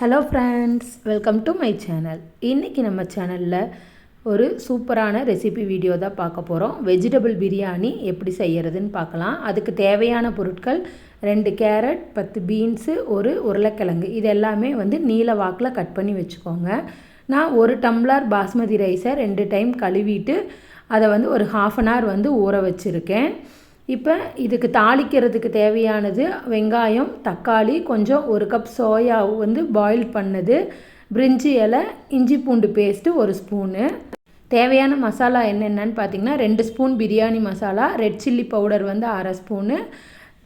Hello friends welcome to my channel இன்றைக்கி நம்ம சேனலில் ஒரு சூப்பரான ரெசிபி வீடியோ தான் பார்க்க போகிறோம் வெஜிடபிள் பிரியாணி எப்படி செய்கிறதுன்னு பார்க்கலாம். அதுக்கு தேவையான பொருட்கள் ரெண்டு கேரட் பத்து பீன்ஸு ஒரு உருளைக்கிழங்கு. இது எல்லாமே வந்து நீல வாக்கில் கட் பண்ணி வச்சுக்கோங்க. நான் ஒரு டம்ளர் பாஸ்மதி ரைஸை ரெண்டு டைம் கழுவிட்டு அதை வந்து ஒரு ஹாஃப் அன் ஹவர் வந்து ஊற வச்சுருக்கேன். இப்போ இதுக்கு தாளிக்கிறதுக்கு தேவையானது வெங்காயம் தக்காளி கொஞ்சம் ஒரு கப் சோயா வந்து பாயில் பண்ணது பிரிஞ்சி இலை இஞ்சி பூண்டு பேஸ்ட்டு ஒரு ஸ்பூனு தேவையான மசாலா என்னென்னு பார்த்தீங்கன்னா ரெண்டு spoon biryani masala red chilli powder வந்து அரை ஸ்பூனு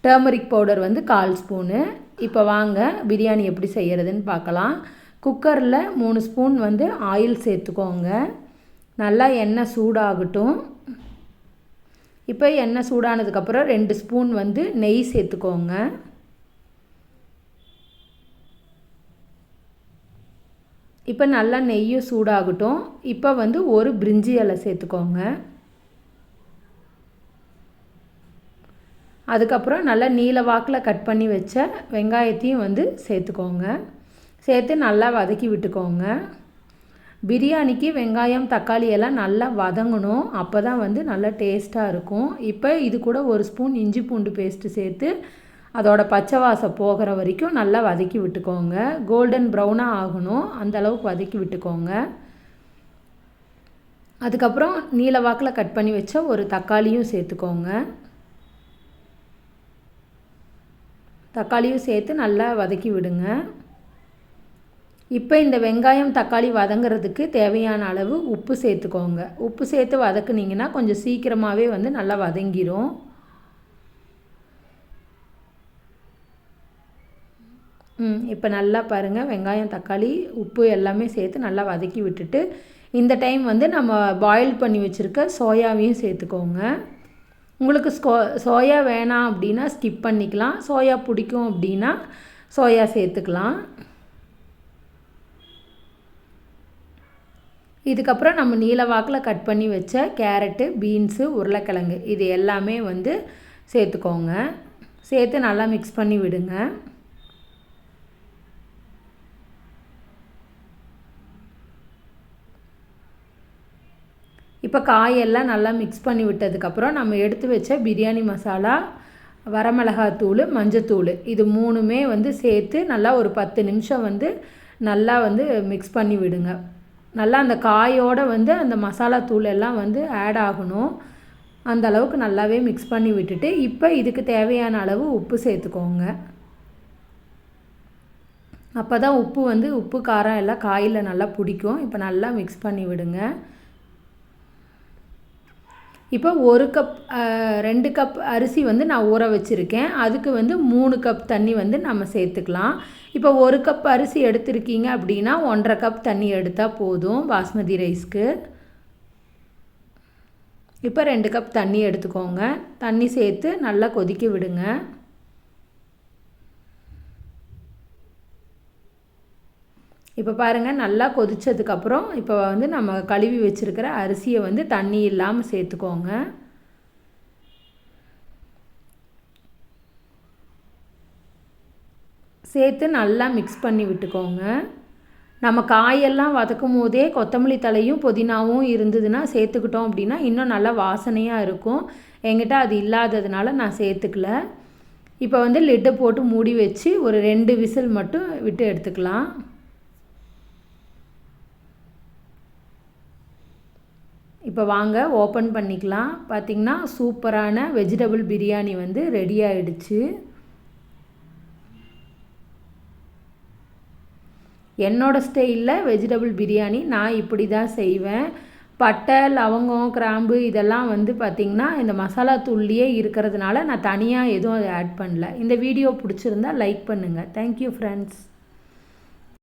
டர்மரிக் பவுடர் வந்து கால் ஸ்பூனு இப்போ வாங்க பிரியாணி எப்படி செய்கிறதுன்னு பார்க்கலாம் குக்கரில் மூணு ஸ்பூன் வந்து ஆயில் சேர்த்துக்கோங்க. நல்லா எண்ணெய் சூடாகட்டும். இப்போ எண்ணெய் சூடானதுக்கப்புறம் ரெண்டு ஸ்பூன் வந்து நெய் சேர்த்துக்கோங்க. இப்போ நல்லா நெய்யும் சூடாகட்டும். இப்போ வந்து ஒரு பிரிஞ்சி இலை சேர்த்துக்கோங்க. அதுக்கப்புறம் நல்லா நீல வாக்கில் கட் பண்ணி வச்ச வெங்காயத்தையும் வந்து சேர்த்துக்கோங்க. சேர்த்து நல்லா வதக்கி விட்டுக்கோங்க. பிரியாணிக்கு வெங்காயம் தக்காளி எல்லாம் நல்லா வதங்கணும். அப்போ தான் வந்து நல்லா டேஸ்ட்டாக இருக்கும். இப்போ இது கூட ஒரு ஸ்பூன் இஞ்சி பூண்டு பேஸ்ட்டு சேர்த்து அதோட பச்சை வாசம் போகிற வரைக்கும் நல்லா வதக்கி விட்டுக்கோங்க. கோல்டன் ப்ரௌனாக ஆகணும். அந்த அளவுக்கு வதக்கி விட்டுக்கோங்க. அதுக்கப்புறம் நீல வாக்கில் கட் பண்ணி வச்ச ஒரு தக்காளியும் சேர்த்துக்கோங்க. தக்காளியும் சேர்த்து நல்லா வதக்கி விடுங்க. இப்போ இந்த வெங்காயம் தக்காளி வதங்கிறதுக்கு தேவையான அளவு உப்பு சேர்த்துக்கோங்க. உப்பு சேர்த்து வதக்குனிங்கன்னா கொஞ்சம் சீக்கிரமாகவே வந்து நல்லா வதங்கிடும் ம் இப்போ நல்லா பாருங்கள் வெங்காயம் தக்காளி உப்பு எல்லாமே சேர்த்து நல்லா வதக்கி விட்டுட்டு இந்த டைம் வந்து நம்ம பாயில் பண்ணி வச்சுருக்க சோயாவையும் சேர்த்துக்கோங்க. உங்களுக்கு ஸ்கோ சோயா வேணாம் அப்படின்னா ஸ்கிப் பண்ணிக்கலாம். சோயா பிடிக்கும் அப்படின்னா சோயா சேர்த்துக்கலாம். இதுக்கப்புறம் நம்ம நீலவாக்கில் கட் பண்ணி வச்ச கேரட்டு பீன்ஸு உருளைக்கிழங்கு இது எல்லாமே வந்து சேர்த்துக்கோங்க. சேர்த்து நல்லா மிக்ஸ் பண்ணி விடுங்க. இப்போ காயெல்லாம் நல்லா மிக்ஸ் பண்ணி விட்டதுக்கப்புறம் நம்ம எடுத்து வச்ச பிரியாணி மசாலா வரமிளகாத்தூள் மஞ்சத்தூள் இது மூணுமே வந்து சேர்த்து நல்லா ஒரு பத்து நிமிஷம் வந்து நல்லா வந்து மிக்ஸ் பண்ணி விடுங்க. நல்லா அந்த காயோடு வந்து அந்த மசாலா தூள் எல்லாம் வந்து ஆட் ஆகணும். அந்த அளவுக்கு நல்லாவே மிக்ஸ் பண்ணி விட்டுட்டு இப்போ இதுக்கு தேவையான அளவு உப்பு சேர்த்துக்கோங்க. அப்போ தான் உப்பு வந்து உப்பு காரம் எல்லாம் காயில் நல்லா பிடிக்கும். இப்போ நல்லா மிக்ஸ் பண்ணி விடுங்க. இப்போ ஒரு கப் ரெண்டு கப் அரிசி வந்து நான் ஊற வச்சுருக்கேன். அதுக்கு வந்து மூணு கப் தண்ணி வந்து நம்ம சேர்த்துக்கலாம். இப்போ ஒரு கப் அரிசி எடுத்திருக்கீங்க அப்படின்னா ஒன்றரை கப் தண்ணி எடுத்தால் போதும் பாஸ்மதி ரைஸ்க்கு. இப்போ ரெண்டு கப் தண்ணி எடுத்துக்கோங்க. தண்ணி சேர்த்து நல்லா கொதிக்க விடுங்க. இப்போ பாருங்கள் நல்லா கொதித்ததுக்கப்புறம் இப்போ வந்து நம்ம கழுவி வச்சுருக்கிற அரிசியை வந்து தண்ணி இல்லாமல் சேர்த்துக்கோங்க. சேர்த்து நல்லா மிக்ஸ் பண்ணி விட்டுக்கோங்க. நம்ம காயெல்லாம் வதக்கும் போதே கொத்தமல்லி தலையும் புதினாவும் இருந்ததுன்னா சேர்த்துக்கிட்டோம் அப்படின்னா இன்னும் நல்லா வாசனையாக இருக்கும். என்கிட்ட அது இல்லாததுனால நான் சேர்த்துக்கல. இப்போ வந்து லிட்டை போட்டு மூடி வச்சு ஒரு ரெண்டு விசில் மட்டும் விட்டு எடுத்துக்கலாம். இப்போ வாங்க ஓப்பன் பண்ணிக்கலாம். பார்த்திங்கன்னா சூப்பரான வெஜிடபிள் பிரியாணி வந்து ரெடி ஆகிடுச்சு என்னோடய ஸ்டைலில் வெஜிடபிள் பிரியாணி நான் இப்படி தான் செய்வேன். பட்டை லவங்கம் கிராம்பு இதெல்லாம் வந்து பார்த்திங்கன்னா இந்த மசாலா தூள்லேயே இருக்கிறதுனால நான் தனியாக எதுவும் அதை ஆட் பண்ணல. இந்த வீடியோ பிடிச்சிருந்தா லைக் பண்ணுங்கள் தேங்க்யூ ஃப்ரெண்ட்ஸ்